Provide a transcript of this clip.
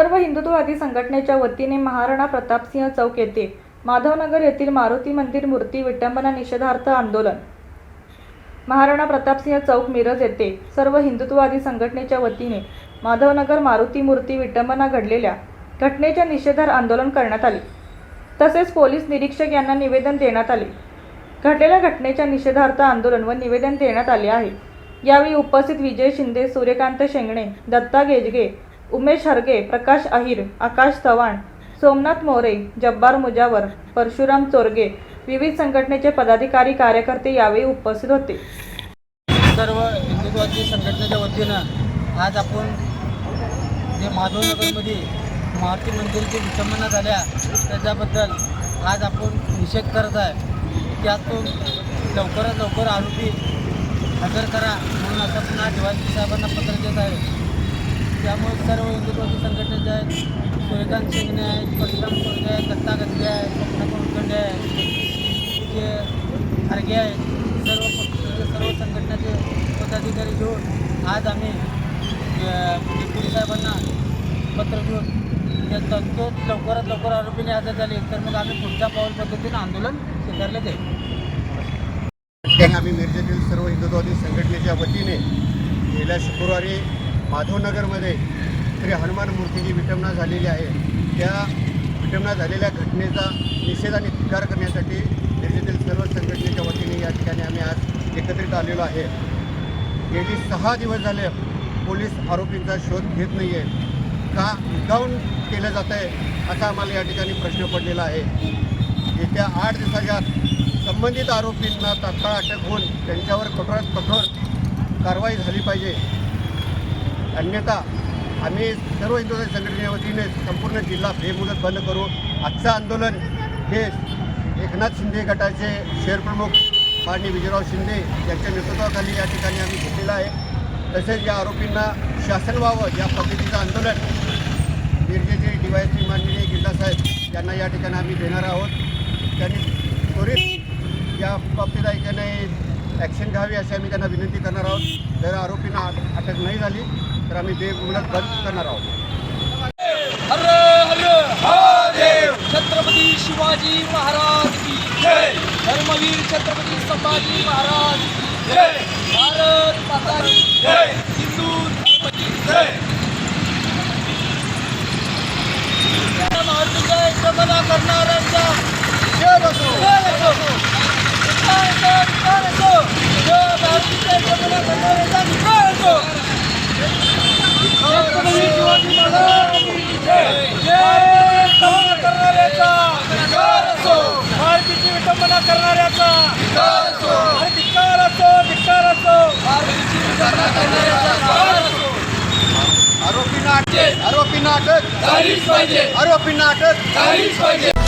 सर्व हिंदुत्ववादी संघटनेच्या वतीने महाराणा प्रतापसिंह चौक येथे माधवनगर येथील मारुती मंदिर मूर्ती विटंबना निषेधार्थ आंदोलन. महाराणा प्रतापसिंह चौक मिरज येथे सर्व हिंदुत्ववादी संघटनेच्या वतीने माधवनगर मारुती मूर्ती विटंबना घडलेल्या घटनेच्या निषेधार्थ आंदोलन करण्यात आले. तसेच पोलीस निरीक्षक यांना निवेदन देण्यात आले. घडलेल्या घटनेच्या निषेधार्थ आंदोलन व निवेदन देण्यात आले आहे. यावेळी उपस्थित विजय शिंदे सूर्यकांत शेंगणे दत्ता गेजगे उमेश हरगे प्रकाश अहिर आकाश चव्हाण सोमनाथ मोरे जब्बार मुजावर परशुराम चोरगे विविध संघटनेचे पदाधिकारी कार्यकर्ते यावेळी उपस्थित होते. सर्व हिंदुत्वाची संघटनेच्या वतीनं आज आपण जे माधवनगरमध्ये मारुती मंदिरची विटंबना झाल्या त्याच्याबद्दल आज आपण निषेध करत आहे. त्यातून लवकरात लवकर आरोपी हजर करा म्हणून आता पुन्हा दिवाळी साहेबांना पत्र देत आहे. त्यामुळे सर्व हिंदुत्वादी संघटनेचे आहेत सूर्यकांत शिंगणे आहेत परशुराम कोरगे आहेत दत्ता गजगे आहेत स्वप्ना कोणखंडे आहेत जे खारगे आहेत सर्व पक्ष सर्व संघटनेचे पदाधिकारी घेऊन आज आम्ही पोलीस साहेबांना पत्र घेऊन त्या तंतोत लवकरात लवकर आरोपीने हजर झाले. तर मग आम्ही पुढच्या पाऊल पद्धतीनं आंदोलन स्वीकारले जाईल. आम्ही मिरजेतील सर्व हिंदुत्ववादी संघटनेच्या वतीने गेल्या शुक्रवारी माधवनगरमध्ये श्री हनुमान मूर्तीची विटंबना झालेली आहे. त्या विटंबना झालेल्या घटनेचा निषेध आणि धिक्कार करण्यासाठी मिरजेतील सर्व संघटनेच्या वतीने या ठिकाणी आम्ही आज एकत्रित आलेलो आहे. गेली सहा दिवस झाले पोलीस आरोपींचा शोध घेत नाही आहे का डाऊन केलं जात आहे असा आम्हाला या ठिकाणी प्रश्न पडलेला आहे. येत्या आठ दिवसाच्या संबंधित आरोपींना तात्काळ अटक होऊन त्यांच्यावर कठोरात कठोर कारवाई झाली पाहिजे. अन्यथा आम्ही सर्व हिंदू संघटनेच्या वतीने संपूर्ण जिल्हा बेमुदत बंद करू आजचं आंदोलन हे एकनाथ शिंदे गटाचे शहरप्रमुख माननीय विजयराव शिंदे यांच्या नेतृत्वाखाली या ठिकाणी आम्ही घेतलेलं आहे. तसेच या आरोपींना शासन व्हावं या पद्धतीचं आंदोलन मिरजेचे डी वाय सी माननीय गिल्ला साहेब यांना या ठिकाणी आम्ही देणार आहोत. त्यांनी त्वरित या बाबतीत ऐकण्याने ॲक्शन घ्यावी अशी आम्ही त्यांना विनंती करणार आहोत. जर आरोपींना अटक नाही झाली तर आम्ही बेमुदत बंद करणार आहोत. हर छत्रपती शिवाजी महाराज की धर्मवीर छत्रपती संभाजी महाराज भारत माता हिंदू धर्म की करणाऱ्यांचा जय असो जय असो विचार असो, विचार असो. जय मारुतीच्या एकमना करणाऱ्यांचा विचार असो. छत्रपती शिवाजी महाराज की जय जय विटंबना करणाऱ्याचा धिक्कार असो भारतीची विटंबना करणाऱ्याचा. धिक्कार असो अरे धिक्कार असो धिक्कार असो. भारतीची विटंबना करणाऱ्याचा धिक्कार असो आरोपींना अटक आरोपींना अटक आरोपींना अटक पाहिजे.